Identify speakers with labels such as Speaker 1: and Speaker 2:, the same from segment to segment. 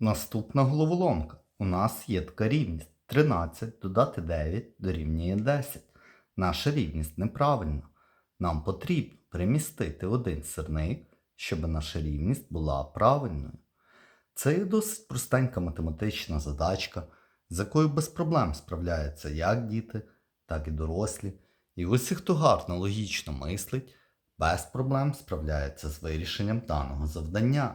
Speaker 1: Наступна головоломка. У нас є така рівність. 13 додати 9 дорівнює 10. Наша рівність неправильна. Нам потрібно перемістити один сирник, щоб наша рівність була правильною. Це досить простенька математична задачка, з якою без проблем справляються як діти, так і дорослі. І усі, хто гарно логічно мислить, без проблем справляється з вирішенням даного завдання.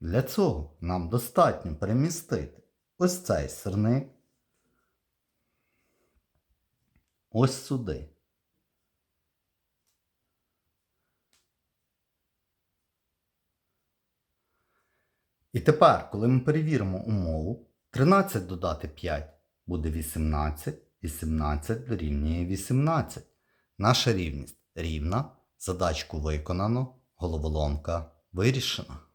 Speaker 1: Для цього нам достатньо перемістити ось цей сирник ось сюди. І тепер, коли ми перевіримо умову, 13 додати 5 буде 18, і 17 дорівнює 18. Наша рівність рівна, задачку виконано, головоломка вирішена.